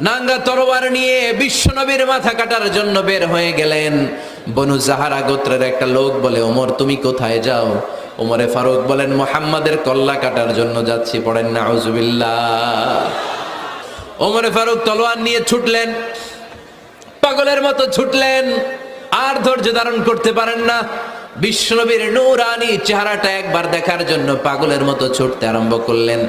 নাঙ্গা তরোয়ার নিয়ে বিশ্বনবীর মাথা কাটার জন্য বের হয়ে গেলেন। বনু জাহারা গোত্রের একটা লোক বলে, ওমর, তুমি কোথায় যাও? ওমরে ফারুক বলেন, মোহাম্মদের কল্লা কাটার জন্য যাচ্ছি, পড়েন না ওমরে ফারুক তলোয়ার নিয়ে ছুটলেন, পাগলের মতো ছুটলেন, আর ধৈর্য ধারণ করতে পারেন না। বিশ্বনবীর নূরানি চেহারাটা একবার দেখার জন্য পাগলের মতো ছুটতে আরম্ভ করলেন।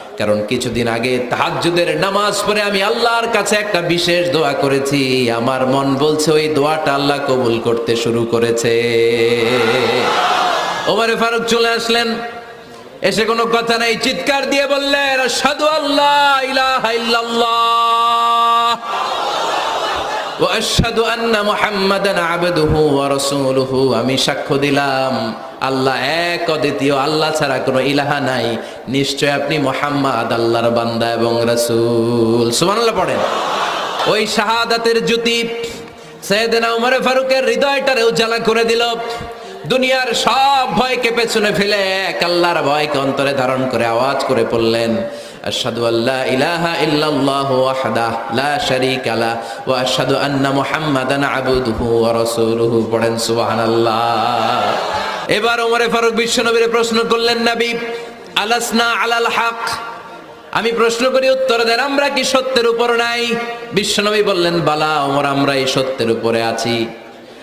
কারণ কিছুদিন আগে তাহাজুদের নামাজ পড়ে আমি আল্লাহর কাছে একটা বিশেষ দোয়া করেছি। আমার মন বলছে, ওই দোয়াটা আল্লাহ কবুল করতে শুরু করেছে। ওমারে ফারুক চলে আসলেন। এসে কোনো কথা নাই, চিৎকার দিয়ে বললেন সাধু আল্লাহ ইলাহা ইল্লাল্লাহ। আশহাদু আন্না মুহাম্মাদান আবদুহু ওয়া রাসূলুহু। আমি সাক্ষ্য দিলাম, আল্লাহ এক অদ্বিতীয়, আল্লাহ ছাড়া কোনো ইলাহা নাই। নিশ্চয় আপনি মোহাম্মদ, আল্লাহর বান্দা এবং রসুল। সুবহানাল্লাহ পড়েন। ওই শাহাদাতের জ্যোতি সৈয়দনা উমর ফারুকের হৃদয়টারে উজ্জ্বালা করে দিল। দুনিয়ার সব ভয়কে পেছনে ফেলে এক আল্লাহর ভয়কে অন্তরে ধারণ করে আওয়াজ করে পড়লেন আশহাদু আল্লা ইলাহা ইল্লাল্লাহ ওয়াহদাহ লা শারীকা লা ওয়া আশহাদু আন্না মুহাম্মাদান আবদুহু ওয়া রাসূলুহু। পড়েন সুবহানাল্লাহ। এবার ওমরে ফারুক বিশ্বনবীর প্রশ্ন করলেন, নবী, আলাসনা আলাল হক? আমি প্রশ্ন করি, উত্তর দেন, আমরা কি সত্যের উপর নাই? বিশ্বনবী বললেন, বালা, ওমর, আমরা এই সত্যের উপরে আছি।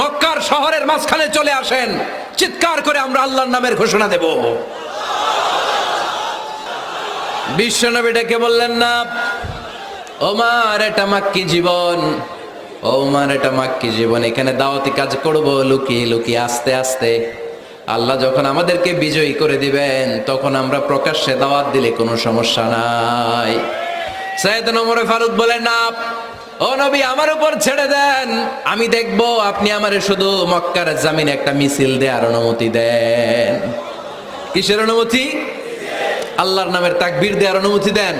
মক্কার শহরের মাঝখানে চলে আসেন। চিৎকার করে আমরা আল্লাহর নামের ঘোষণা দেব। বিশ্বনবী ডেকে বললেন, না, ওমার এটা মাক্কি জীবন। ওমার এটা মাক্কি জীবন। এখানে দাওয়াতি কাজ করব লুকিয়ে লুকিয়ে, আস্তে আস্তে। আল্লাহ যখন আমাদেরকে বিজয়ী করে দিবেন, তখন আমরা প্রকাশ্যে দাওয়াত দিলে কোনো সমস্যা নাই। সাইদ নমরে ফারুক বলেন, না ও নবী, আমার উপর ছেড়ে দেন। আমি দেখব আপনি আমারে শুধু মক্কার জামিনে একটা মিছিল দেওয়ার অনুমতি দেন। কিসের অনুমতি? আল্লাহর নামের তাকবীর দেওয়ার অনুমতি দেন।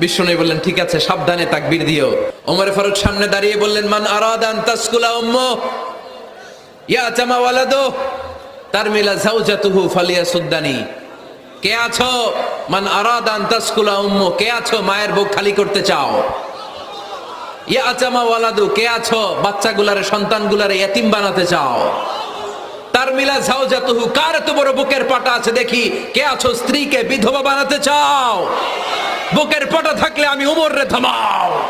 বিষ্ণু বললেন, ঠিক আছে, সাবধানে তাকবীর দিও। ওমর ফারুক সামনে দাঁড়িয়ে বললেন, মান আরাদান তাসকুলা উম্ম ইয়া জামা ওয়ালাদু, তারমিলা জাওজাতুহু ফালিয়া সুদ্দানি কে আছো? মান আরাদান তাসকুলা উম্ম, কে আছো? মায়ের বুক খালি করতে চাও। ওয়ালাদু, কে আছো? বাচ্চাগুলারে, সন্তানগুলারে এতিম বানাতে চাও। তার মিলা কার বুকের আছে দেখি? কে আছো? স্ত্রীকে বিধবা বানাতে চাও? বুকের থাকলে আমি উমর রে থামাও।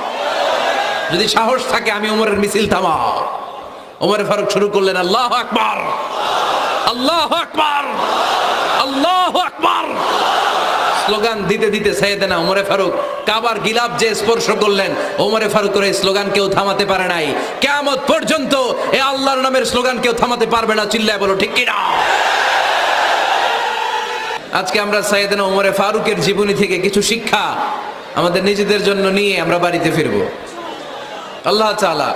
যদি সাহস থাকে, আমি উমরের মিছিল থামাও। উমর ফারুক শুরু করলেন, আল্লাহ আকবার। আল্লাহ আকবার। আল্লাহ আকবার। স্লোগান দিতে দিতে সাইয়েদেনা ওমরে ফারুক কাবার গিলাপ যে স্পর্শ করলেন, ওমরে ফারুকের এই স্লোগান কেউ থামাতে পারে নাই। কেয়ামত পর্যন্ত এ আল্লাহর নামের স্লোগান কেউ থামাতে পারবে না, চিল্লায় বলো, ঠিক কিনা? আজকে আমরা সাইয়েদেনা ওমরে ফারুকের জীবনী থেকে কিছু শিক্ষা আমাদের নিজেদের জন্য নিয়ে আমরা বাড়িতে ফিরব। আল্লাহ তাআলা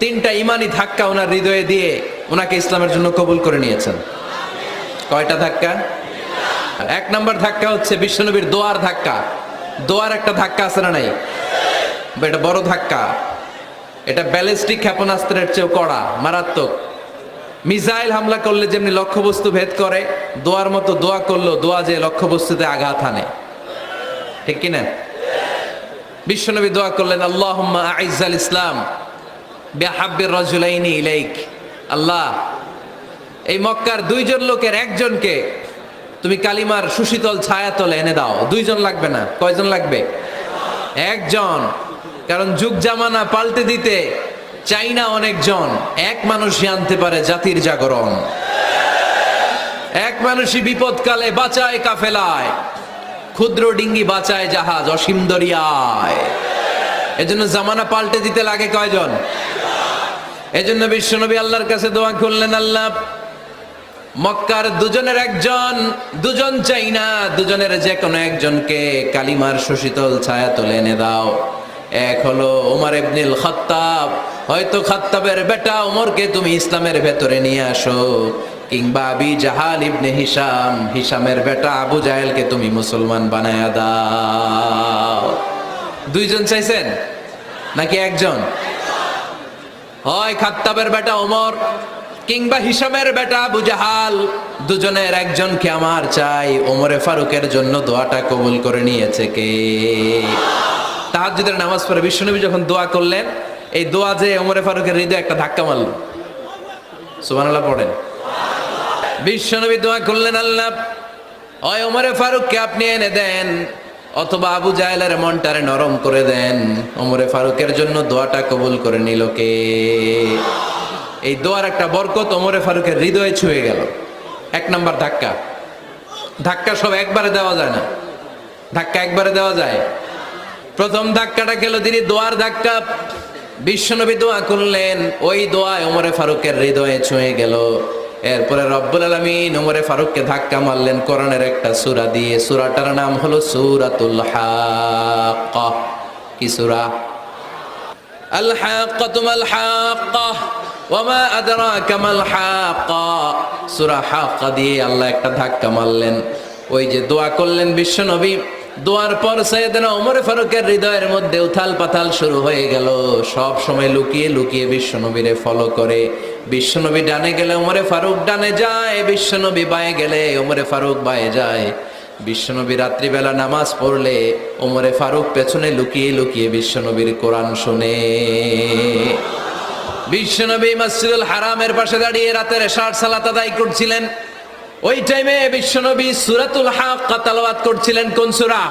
তিনটা ইমানি ধাক্কা ওনার হৃদয়ে দিয়ে ওনাকে ইসলামের জন্য কবুল করে নিয়েছেন। কয়টা ধাক্কা? এক নম্বর ধাক্কা হচ্ছে বিশ্বনবীর দোয়ার ধাক্কা। দোয়ার একটা ধাক্কা আছে না নাই? এটা বড় ধাক্কা। এটা ব্যালিস্টিক ক্ষেপণাস্ত্রের চেয়েও কড়া, মারাত্মক। মিসাইল হামলা করলে যেমনি লক্ষ্যবস্তু ভেদ করে, দোয়ার মতো দোয়া করল দোয়া যে লক্ষ্যবস্তুতে আঘাত হানে ঠিক কিনা বিশ্বনবী দোয়া করলেন আল্লাহ আইজাল ইসলাম বেহাব্বির রজুলাইনি ইলাইক। আল্লাহ, এই মক্কার দুইজন লোকের একজনকে তুমি কালিমার সুশীতল ছায়াতলে এনে দাও। দুইজন লাগবে না? কয়জন লাগবে? একজন। কারণ যুগ জামানা পাল্টে দিতে চাই না অনেকজন। এক মানুষই আনতে পারে জাতির জাগরণ। এক মানুষই বিপদকালে বাঁচায় কাফেলায়। ক্ষুদ্র ডিঙ্গি বাঁচায় জাহাজ অসীম দরিয়ায়। এজন্য জামানা পাল্টে দিতে লাগে কয়জন? এজন্য বিশ্বনবী আল্লাহর কাছে দোয়া করলেন, আল্লাহ মক্কার দুজনের একজন, দুজন চাই না, দুজনের যে কোনো একজনকে কালিমার সুশীতল ছায়া তুলে এনে দাও। এক হলো ওমর ইবনুল খাত্তাব, হয়তো খাত্তাবের বেটা ওমরকে তুমি ইসলামের ভেতরে নিয়ে আসো, কিংবা আবি জাহাল ইবনে হিসাম হিসামের বেটা আবু জাহেলকে তুমি মুসলমান বানায়া দাও। দুইজন চাইছেন? নাকি একজন? হয়, খাত্তাবের বেটা ওমর কিংবা হিসামের বেটা বুজাহাল দুজনের একজনকে আমার চাই। ওমরে ফারুকের জন্য দোয়াটা কবুল করে নিয়েছে কে? তাহাজ্জুদের নামাজ পড়ে বিশ্বনবী যখন দোয়া করলেন, এই দোয়া যে ওমরে ফারুকের হৃদয়ে একটা ধাক্কা মারল। সুবহানাল্লাহ, পড়েন। বিশ্বনবী দোয়া করলেন, আল্লাহ, ওই ওমরে ফারুককে আপনি এনে দেন, অথবা আবু জাহেলের মনটারে নরম করে দেন। ওমরে ফারুকের জন্য দোয়াটা কবুল করে নিল কে? এই দোয়ার একটা বরকত ওমরে ফারুকের হৃদয়ে ছুঁয়ে গেল। এক নাম্বার ধাক্কা। ধাক্কা সব একবারে দেওয়া যায় না। ধাক্কা একবারে দেওয়া যায়। প্রথম ধাক্কাটা গেল তিনি দোয়ার ধাক্কা। বিশ্বনবী দোয়া করলেন, ওই দোয়ায় ওমরে ফারুকের হৃদয়ে ছুঁয়ে গেল। এরপরে রব্বুল আলমিন ওমরে ফারুককে ধাক্কা মারলেন, কোরআনের একটা সূরা দিয়ে। সূরাটার নাম হলো সূরাতুল হাক্কা। কি সুরা? আল হাক্কাতু মাল হাক্কা। ওয়ামা আদরাকা মাল হাক্কা। সূরা হাক্কা দিয়ে আল্লাহ একটা ধাক্কা মারলেন। ওই যে দোয়া করলেন বিশ্বনবী, দোয়ার পর সৈয়দনা ওমর ফারুকের হৃদয়ের মধ্যে উথাল পাথাল শুরু হয়ে গেল। সব সময় লুকিয়ে লুকিয়ে বিশ্বনবীরে ফলো করে। বিশ্বনবী ডানে গেলে ওমরে ফারুক ডানে যায়, বিশ্বনবী বায়ে গেলে ওমরে ফারুক বায়ে যায়। বিশ্বনবী রাত্রিবেলা নামাজ পড়লে ওমরে ফারুক পেছনে লুকিয়ে লুকিয়ে বিশ্বনবীর কোরআন শুনে। বিশ্বনবী মসজিদুল হারামের পাশে দাঁড়িয়ে রাতের ষাট সালাত আদায় করছিলেন। ওই টাইমে বিশ্বনবী সুরাতুল হাক তালাওয়াত করছিলেন কোন সুরা?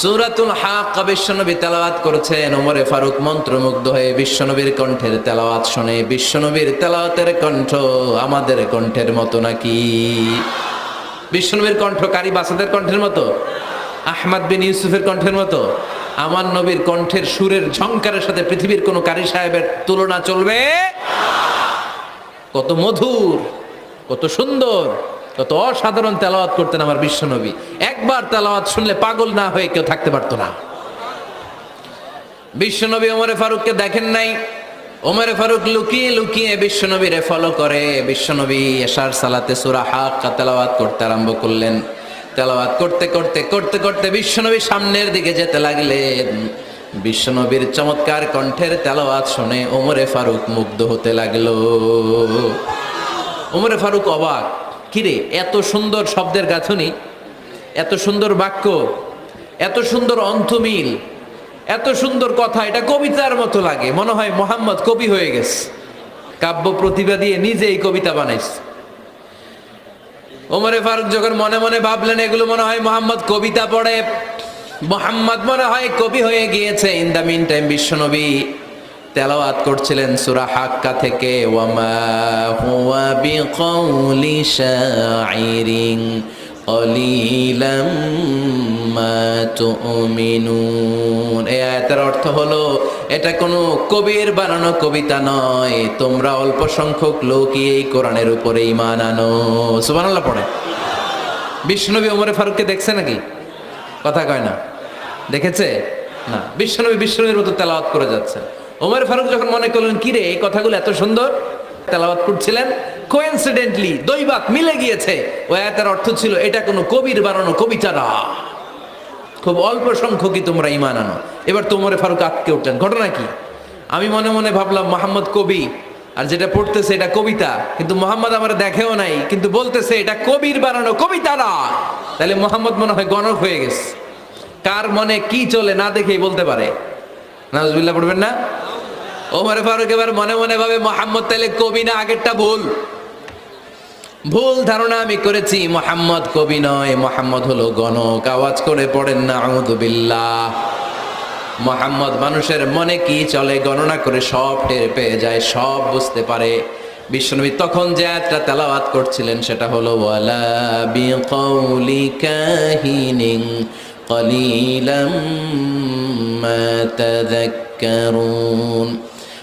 সুরাতুল হাক বিশ্বনবী তেলাওয়াত করেছেন। ওমরে ফারুক মন্ত্রমুগ্ধ হয়ে বিশ্বনবীর কণ্ঠের তেলাওয়াত শুনে, বিশ্বনবীর তেলাওয়াতের কণ্ঠ আমাদের কণ্ঠের মতো নাকি? বিশ্বনবীর কণ্ঠ কারি বাসাদের কণ্ঠের মতো? আহমদ বিন ইউসুফের কণ্ঠের মতো। আমার নবীর কণ্ঠের সুরের ঝংকারের সাথে পৃথিবীর কোনো কারি সাহেবের তুলনা চলবে? কত মধুর, কত সুন্দর, কত অসাধারণ তেলাওয়াত করতেন আমার বিশ্বনবী একবার তেলাওয়াত শুনলে পাগল না হয়ে কেউ থাকতে পারতো না। বিশ্বনবী ওমরে ফারুককে দেখেন নাই। ওমরে ফারুক লুকিয়ে লুকিয়ে বিশ্বনবীরে ফলো করে। বিশ্বনবী এশার সালাতে সুরা হাক তেলাওয়াত করতে আরম্ভ করলেন। তেলাওয়াত করতে করতে করতে করতে বিশ্বনবী সামনের দিকে যেতে লাগলেন। বিশ্বনবীর চমৎকার কণ্ঠের তেলাওয়াত শুনে ওমরে ফারুক মুগ্ধ হতে লাগল। ওমরে ফারুক অবাক, কিরে, এত সুন্দর শব্দের গাঁথনি, এত সুন্দর বাক্য, এত সুন্দর অন্তমিল এত সুন্দর কথা, এটা কবিতার মতো লাগে। মনে হয় মোহাম্মদ কবি হয়ে গেছে। কাব্য প্রতিভা দিয়ে নিজেই কবিতা বানাইছে। ওমরে ফারুক যখন মনে মনে ভাবলেন, এগুলো মনে হয় মোহাম্মদ কবিতা পড়ে। মোহাম্মদ মনে হয় কবি হয়ে গিয়েছে। ইন দ্য মিন টাইম বিশ্বনবী তেলাওয়াত করছিলেন সুরা হাক্কা থেকে। ওয়ামা হুয়া বিকাউলি শাইরিন কলিলাম মা তুমিনুন। এই আয়াতের অর্থ হলো, এটা কোনো কবির বানানো কবিতা নয়। তোমরা অল্প সংখ্যক লোকই এই কোরআনের উপরে ঈমান আনো। সুবহানাল্লাহ পড়ে। বিষ্ণুনবী ওমরে ফারুককে দেখছে নাকি? কথা কয় না। দেখেছে? না, বিশ্বনবী বিশ্বনবীর মতো তেলাওয়াত করে যাচ্ছে। ওমর ফারুক যখন মনে করলেন, কিরে, এই কথাগুলো এত সুন্দর? তেলাওয়াত করছিলেন। কোইন্সিডেন্টলি দৈবাত মিলে গিয়েছে। ও আয়াতের অর্থ ছিল, এটা কোনো কবির বানানো কবিতা না। খুব অল্প সংখ্যকই তোমরা ইমান আনো। এবার তোমরে ফারুক আটকে উঠলেন। ঘটনা কি? আমি মনে মনে ভাবলাম, মোহাম্মদ কবি, আর যেটা পড়তেছে এটা কবিতা। কিন্তু মোহাম্মদ আমার দেখেও নাই, কিন্তু বলতেছে, এটা কবির বানানো কবিতা না। তাহলে মোহাম্মদ মনে হয় গণক হয়ে গেছে। কার মনে কি চলে না দেখেই বলতে পারে। নাজবিল্লাহ পড়বেন না? ওমর ফারুক এবার মনে মনে ভাবে, মোহাম্মদ, তাহলে কবি না আগেরটা ভুল? ভুল ধারণা আমি করেছি মোহাম্মদ কবি নয় মোহাম্মদ হলো গণক আওয়াজ করে পড়েন না আউদুবিল্লাহ মোহাম্মদ মানুষের মনে কি চলে গণনা করে সব টের পেয়ে যায় সব বুঝতে পারে বিশ্বনবী তখন যে আয়াতটা তেলাওয়াত করছিলেন সেটা হলো ওয়ালা বিকৌলি কাহিনিন قليلا ما تذكرون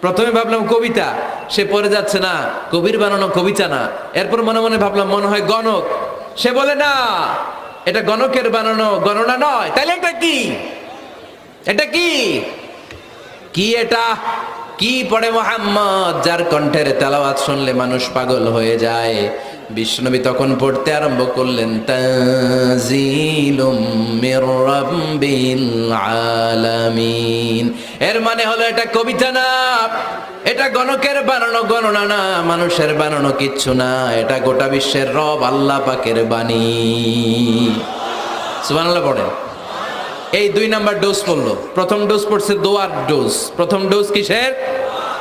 প্রথমে ভাবলাম কবিতা, সে পরে যাচ্ছে না, কবির বানানো কবিতা না। এরপর মনে মনে ভাবলাম, মনে হয় গণক। সে বলে, না, এটা গণকের বানানো, গণনা নয়। তাহলে এটা কি? এটা কি? কি এটা? কি পড়ে মোহাম্মদ, যার কণ্ঠের তেলাওয়াত শুনলে মানুষ পাগল হয়ে যায়। বিষ্ণবী তখন পড়তে আরম্ভ করলেন আলামিন। এর মানে হলো এটা কবিতা না, এটা গণকের বানানো গণনা না, মানুষের বানানো কিচ্ছু না, এটা গোটা বিশ্বের রব আল্লাহ পাকের বাণী। সুবহানাল্লাহ পড়েন। এই দুই নাম্বার ডোজ পড়ল। প্রথম ডোজ পড়ছে দোয়ার ডোজ। প্রথম ডোজ কিসের?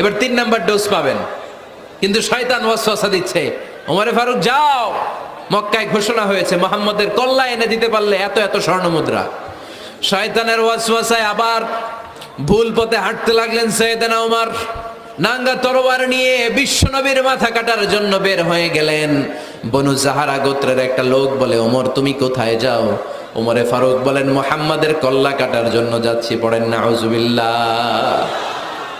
এবার তিন নাম্বার ডোজ পাবেন। কিন্তু শয়তান ওয়াসওয়াসা দিচ্ছে, ওমরে ফারুক, যাও! মক্কায় ঘোষণা হয়েছে, মোহাম্মদের কল্লা এনে দিতে পারলে এত এত স্বর্ণ মুদ্রা। শয়তানের ওয়াসওয়াসায় আবার ভুল পথে হাঁটতে লাগলেন সৈয়দানা ওমর। নাঙ্গা তরবার নিয়ে বিশ্বনবীর মাথা কাটার জন্য বের হয়ে গেলেন। বনু জাহারা গোত্রের একটা লোক বলে, ওমর, তুমি কোথায় যাও? ওমরে ফারুক বলেন, মোহাম্মদের কল্লা কাটার জন্য যাচ্ছি, পড়েন না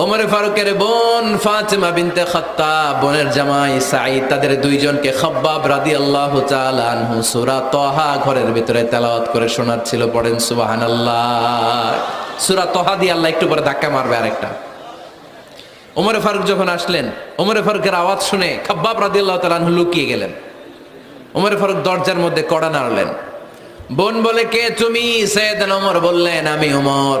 ওমরে ফারুকের বোন ফাতেমা বিনতে খাত্তা বোনের জামাই সাঈদ, তাদের দুইজনকে খব্বাব রাদিয়াল্লাহু তাআলা আনহু সূরা তহা ঘরের ভিতরে তেলাওয়াত করে শোনাচ্ছিল, পড়েন সুবহানাল্লাহ। সূরা তহা দিয়ে আল্লাহ একটু পরে ধাক্কা মারবে আরেকটা। ওমরে ফারুক যখন আসলেন, ওমরে ফারুকের আওয়াজ শুনে খাব্বাব রাদিয়াল্লাহু তাআলা আনহু লুকিয়ে গেলেন। ওমরে ফারুক দরজার মধ্যে কড়া নাড়লেন। বোন বলে, কে তুমি? সৈয়দ ওমর বললেন, আমি ওমর।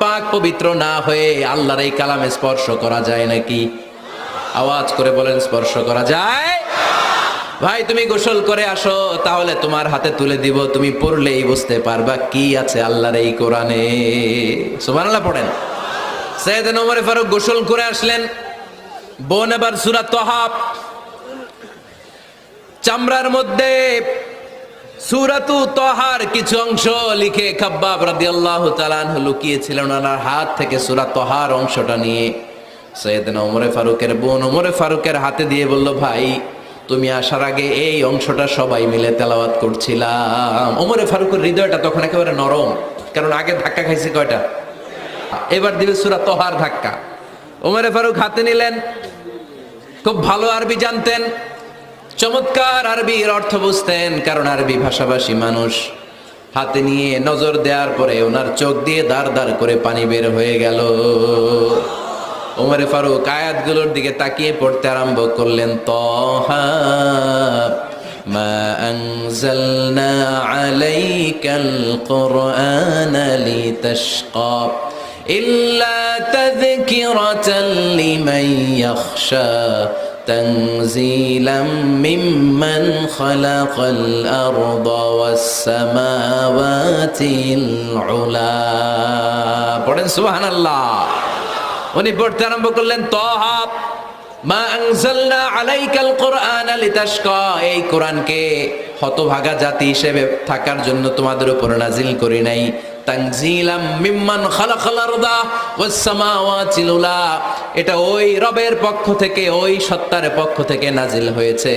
পাক পবিত্র না হয়ে আল্লাহর এই কালামে স্পর্শ করা যায় নাকি? আওয়াজ করে বলেন, স্পর্শ করা যায়? ভাই, তুমি গোসল করে আসো, তাহলে তোমার হাতে তুলে দিব, তুমি পড়লেই বুঝতে পারবা কি আছে আল্লাহর এই কোরআনে। সুবহানাল্লাহ পড়েন। সৈয়দ ওমর ফারুক গোসল করে আসলেন। বোন এবার সুরা তহাব চামড়ার মধ্যে সুরাতু তহার কিছু অংশ লিখে খাব্বাব রাদিয়াল্লাহু তাআলা আনহু লুকিয়েছিলেন ওনার হাত থেকে সুরা তহার অংশটা নিয়ে। সৈয়দনা ওমরে ফারুকের বোন ওমরে ফারুকের হাতে দিয়ে বলল, ভাই, তুমি আসার আগে এই অংশটা সবাই মিলে তেলাওয়াত করছিলাম। ওমরে ফারুকের হৃদয়টা তখন একেবারে নরম, কারণ আগে ধাক্কা খাইছে কয়টা? এবার দিবে সুরা তোহার ধাক্কা। ওমরে ফারুক হাতে নিলেন, খুব ভালো আরবি জানতেন। চমৎকার আরবির অর্থ বুঝতেন কারণ আরবি ভাষাভাষী মানুষ হাতে নিয়ে নজর দেওয়ার পরে ওনার চোখ দিয়ে দাঁড় দাঁড় করে পানি বের হয়ে গেল ওমরে ফারুক আয়াতগুলোর দিকে তাকিয়ে পড়তে আরম্ভ করলেন তহা ما أنزلنا عليك القرآن لتشقى إلا تذكرة لمن يخشى تنزيلا ممن خلق الأرض والسماوات العلا পড়েন সুবহান আল্লাহ উনি পড়তে আরম্ভ করলেন তহা মা আনজালনা আলাইকাল কোরআন লিতাশকা এই কোরআনকে হতভাগা জাতি হিসেবে থাকার জন্য তোমাদের উপর নাজিল করি নাই তানজিলাম মিম্মান খালাকাল আরদা ওয়াস সামাওয়াতি উলা এটা ওই রবের পক্ষ থেকে, ওই সত্তার পক্ষ থেকে নাজিল হয়েছে।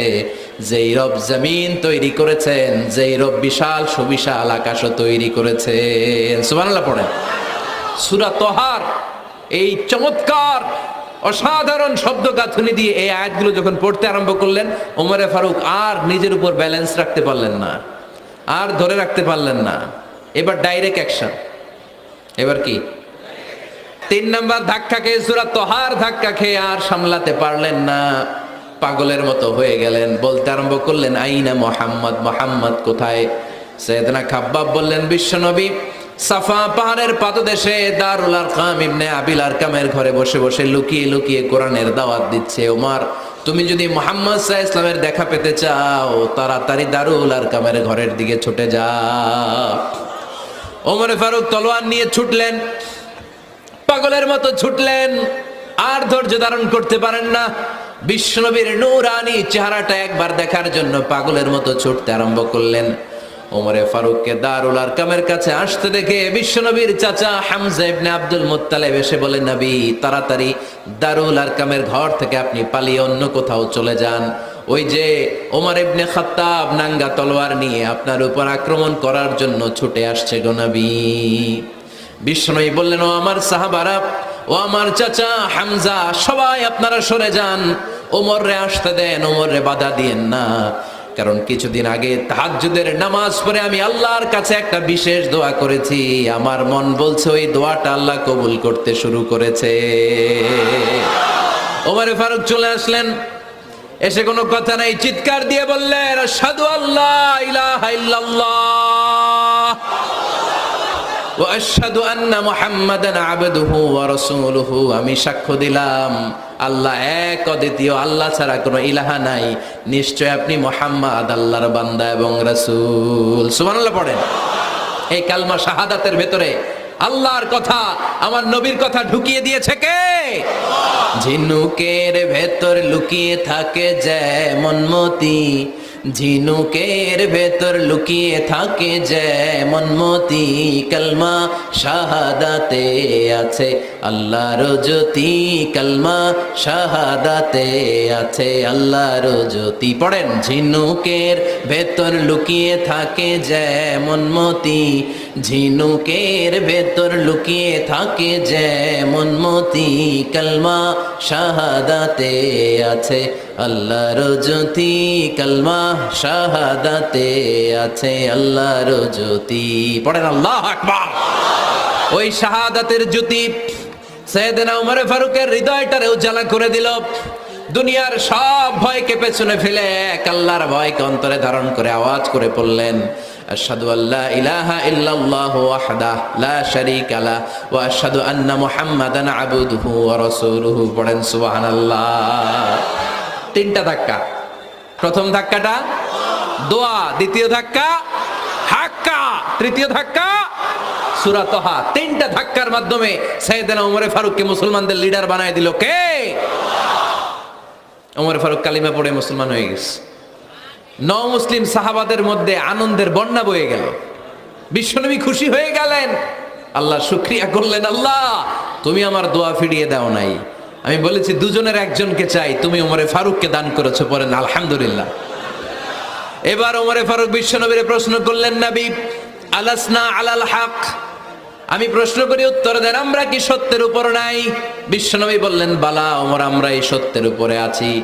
যেই রব জমিন তৈরি করেছেন, যেই রব বিশাল সুবিশাল আকাশও তৈরি করেছেন। সুবহানাল্লাহ পড়েন। সূরা তহার, এই চমৎকার, অসাধারণ শব্দ গাঁথুনি দিয়ে এই আয়াতগুলো যখন পড়তে আরম্ভ করলেন, ওমরে ফারুক আর নিজের উপর ব্যালেন্স রাখতে পারলেন না, আর ধরে রাখতে পারলেন না। এবার ডাইরেক্ট অ্যাকশন এবার কি? তিন নাম্বার ধাক্কা খেয়ে সুরা তোহার ধাক্কা খেয়ে আর সামলাতে পারলেন না। পাগলের মতো হয়ে গেলেন। বলতে আরম্ভ করলেন, আইনা মোহাম্মদ মোহাম্মদ কোথায়? সৈয়দনা খাব্বাব বললেন, বিশ্বনবী, সাফা পাহাড়ের পাদদেশে দারুল আরকাম ইবনে আবিল আরকামের ঘরে বসে বসে লুকিয়ে লুকিয়ে কোরআনের দাওয়াত দিচ্ছে। ওমার, তুমি যদি মোহাম্মদ সাহা ইসলামের দেখা পেতে চাও, তাড়াতাড়ি দারুল আরকামের ঘরের দিকে ছুটে যাও। ওমরে ফারুক তলোয়ার নিয়ে ছুটলেন। পাগলের মতো ছুটলেন। আর ধৈর্য ধারণ করতে পারেন না। বিশ্বনবীর নূরানি চেহারাটা একবার দেখার জন্য পাগলের মতো ছুটতে আরম্ভ করলেন। ওমরে ফারুককে দারুল আরকামের কাছে আসতে দেখে বিশ্বনবীর চাচা হামজা ইবনে আব্দুল মুত্তালেব এসে বলে, নবী, তাড়াতাড়ি দারুল আরকামের ঘর থেকে আপনি পালিয়ে অন্য কোথাও চলে যান। ওই যে ওমর ইবনে খাত্তাব নাঙ্গা তলোয়ার নিয়ে আপনার উপর আক্রমণ করার জন্য ছুটে আসছে গো নবী। বিষ্ণুই বললেন, ও আমার সাহাবারা, ও আমার চাচা হামজা, সবাই আপনারা সরে যান। ওমর রে আসতে দেন ওমর রে বাধা দিয়েন না। কারণ কিছুদিন আগে তাহাজ্জুদের নামাজ পড়ে আমি আল্লাহর কাছে একটা বিশেষ দোয়া করেছি। আমার মন বলছে, ওই দোয়াটা আল্লাহ কবুল করতে শুরু করেছে। ওমরে ফারুক চলে আসলেন। এসে কোনো কথা নাই, চিৎকার দিয়ে বললেন সাধু আল্লাহ ইলাহা ইল্লাল্লাহ ওয়াশহাদু আন্না মুহাম্মাদান আবদুহু ওয়া রাসূলুহু। আমি সাক্ষ্য দিলাম, আল্লাহ এক অদ্বিতীয়, আল্লাহ ছাড়া কোনো ইলাহা নাই। নিশ্চয় আপনি মুহাম্মদ, আল্লাহর বান্দা এবং রাসূল। সুবহানাল্লাহ পড়েন। এই কালমা শাহাদাতের ভেতরে আল্লাহর কথা, আমার নবীর কথা ঢুকিয়ে দিয়েছে কে? ঝিনুকের ভেতর লুকিয়ে থাকে যেমন মতি। ঝিনুকের ভেতর লুকিয়ে থাকে যেমন মতি। কলমা শাহাদাতে আছে আল্লাহর জ্যোতি। কলমা শাহাদাতে আছে আল্লাহর জ্যোতি। পড়েন, ঝিনুকের ভেতর লুকিয়ে থাকে যেমন মতি। ঝিনুকের ভেতর লুকিয়ে থাকে যেমন মতি কলমা, শাহাদাতে আছে। আল্লাহর জ্যোতি কলমা, শাহাদাতে আছে। আল্লাহর জ্যোতি, পড়েন আল্লাহ আকবার। ওই শাহাদাতের জ্যোতি সৈয়দনা উমর ফারুকের হৃদয়টারে উজ্জ্বলা করে দিল। দুনিয়ার সব ভয়কে পেছনে ফেলে এক আল্লাহর ভয়কে অন্তরে ধারণ করে আওয়াজ করে পড়লেন তিনটা ধাক্কা। প্রথম ধাক্কাটা, দোয়া। দ্বিতীয় ধাক্কা হাক্কা তৃতীয় ধাক্কা সুরাতহা তিনটা ধাক্কার মাধ্যমে সৈয়দনা ওমরে ফারুককে মুসলমানদের লিডার বানায় দিল কে? ওমর ফারুক কালিমা পড়ে মুসলমান হয়ে গেছে। ন মুসলিম সাহাবাদের মধ্যে আনন্দের বন্যা বয়ে গেল। বিশ্বনবী খুশি হয়ে গেলেন। আল্লাহ শুক্রিয়া করলেন, আল্লাহ, তুমি আমার দোয়া ফিরিয়ে দাও নাই। আমি বলেছি, দুজনের একজনকে চাই। তুমি ওমরে ফারুককে দান করেছ পরেন আলহামদুলিল্লাহ। এবার ওমরে ফারুক বিশ্বনবীরে প্রশ্ন করলেন, নবী, আলাসনা আলাল হক? আমি প্রশ্ন করি, উত্তর দেন, আমরা কি সত্যের উপর নাই? বিশ্বনবী বললেন, বালা, ওমর আমরা এই সত্যের উপরে আছি।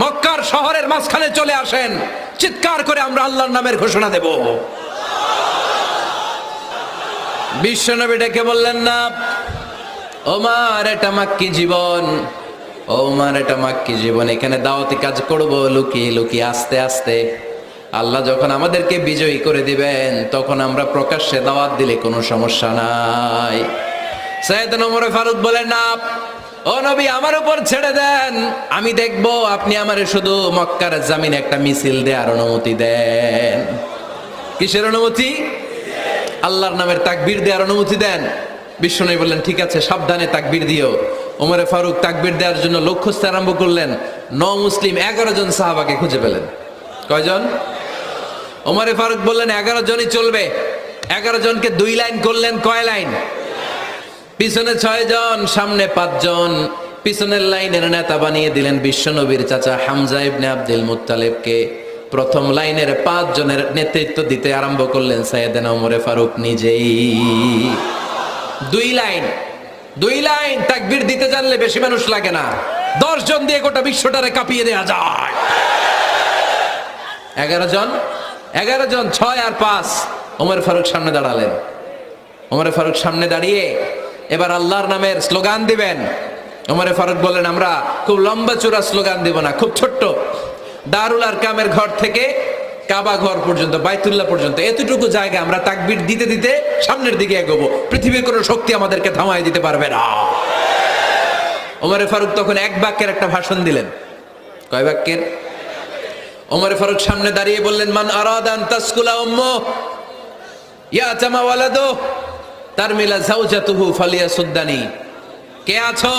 মক্কার শহরের মাঝখানে চলে আসেন। চিৎকার করে আমরা আল্লাহর নামের ঘোষণা দেব। বিশ্বনবী ডেকে বললেন, না, ওমার এটা মাক্কি জীবন। ওমার এটা মাক্কি জীবন। এখানে দাওয়াতি কাজ করব, লুকিয়ে লুকিয়ে, আস্তে আস্তে। আল্লাহ যখন আমাদেরকে বিজয়ী করে দিবেন, তখন আমরা প্রকাশ্যে দাওয়াত দিলে কোনো সমস্যা নাই। সৈয়দ নমরে ফারুক বলেন, না ও নবী, আমার উপর ছেড়ে দেন। আমি দেখব আপনি আমারে শুধু মক্কার জামিনে একটা মিছিল দেওয়ার অনুমতি দেন। কিসের অনুমতি? আল্লাহর নামের তাকবির দেওয়ার অনুমতি দেন। বিষ্ণু বললেন, ঠিক আছে, সাবধানে তাকবির দিও। ওমরে ফারুক তাকবির দেওয়ার জন্য লক্ষ্য আরম্ভ করলেন। ন মুসলিম, এগারো জন সাহাবাকে খুঁজে পেলেন। কয়জন? ওমরে ফারুক বললেন, এগারো জনই চলবে। এগারো জনকে দুই লাইন করলেন, কয় লাইন? পিছনে ছয় জন, সামনে পাঁচজন পিছনের লাইনের নেতা বানিয়ে দিলেন বিশ্বনবীর চাচা হামজা ইবনে আব্দুল মুত্তালিবকে। প্রথম লাইনের পাঁচ জনের নেতৃত্ব দিতে আরম্ভ করলেন সাইয়েদেনা ওমরে ফারুক নিজেই। দুই লাইন দুই লাইন, তাকবীর দিতে জানলে বেশি মানুষ লাগে না। দশ জন দিয়ে গোটা বিশ্বটারে কাঁপিয়ে দেওয়া যায়। এগারো জন এগারো জন, ছয় আর পাঁচ। ওমর ফারুক সামনে দাঁড়ালেন। ওমরে ফারুক সামনে দাঁড়িয়ে এবার আল্লাহর নামের স্লোগান দিবেন। ওমরে ফারুক বললেন, আমরা খুব লম্বা চূড়া স্লোগান দিব না, খুব ছোট্ট। দারুল আর কামের ঘর থেকে কাবা ঘর পর্যন্ত, বাইতুল্লাহ পর্যন্ত, এতটুকু জায়গা আমরা তাকবির দিতে দিতে সামনের দিকে এগোবো। পৃথিবীর কোনো শক্তি আমাদেরকে থামায় দিতে পারবে না। ওমরে ফারুক তখন এক বাক্যের একটা ভাষণ দিলেন। কয় বাক্যের? ওমরে ফারুক সামনে দাঁড়িয়ে বললেন, মান আরাদান তাসকুলা উম্মু ইয়া জামা ওয়ালাদো তার মিলা জাউজাতুহু ফালিয়া সুদ্দানি কে আছো?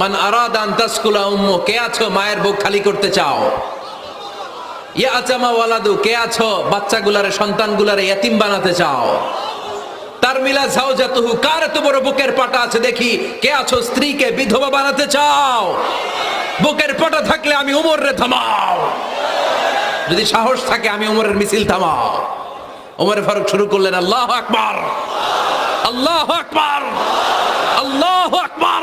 মান আরাদান তাসকুলা উম্মু, কে আছো? মায়ের বুক খালি করতে চাও। ইয়া আচামা ওয়ালাদু, কে আছো? বাচ্চাগুলারে, সন্তানগুলারে ইয়াতিম বানাতে চাও। তার মিলা জাউজাতুহু কার এত বড় বুকের পাটা আছে দেখি? কে আছো? স্ত্রীকে, বিধবা বানাতে চাও। বুকের পাটা থাকলে আমি উমর রে থামাও। যদি সাহস থাকে, আমি উমরের মিছিল থামাও। ওমর ফারুক শুরু করলেন, আল্লাহ আকবার। আল্লাহ আকবার আল্লাহ আকবার।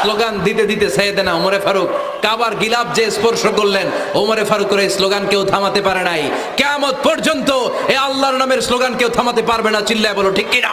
স্লোগান দিতে দিতে সাইয়েদেনা ওমরে ফারুক, কাবার গিলাপ যে স্পর্শ করলেন, ওমরে ফারুকের এই স্লোগান কেউ থামাতে পারে নাই। কেয়ামত পর্যন্ত এ আল্লাহর নামের স্লোগান কেউ থামাতে পারবে না, চিল্লায় বলো, ঠিক কিনা?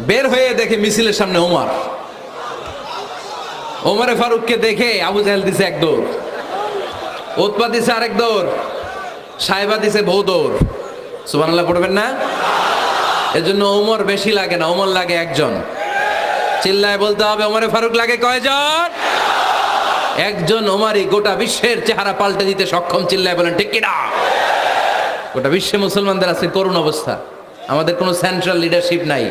বের হয়ে দেখে মিছিলের সামনে ওমর। ওমরে ফারুককে দেখে আবু জাহেল দিছে এক দৌড়। উৎপা দিছে আরেক দৌড়। সাহেবা দিছে বউ দৌড়। সুবহানাল্লাহ, পড়বেন না? এজন্য ওমর বেশি লাগে না, ওমর লাগে একজন। চিল্লায় বলতে হবে, ওমরে ফারুক লাগে কয়জন? একজন ওমারই গোটা বিশ্বের চেহারা পাল্টে দিতে সক্ষম, চিল্লায় বলেন, ঠিক কিনা? গোটা বিশ্বে মুসলমানদের আছে, করুণ অবস্থা। আমাদের কোনো সেন্ট্রাল লিডারশিপ নাই।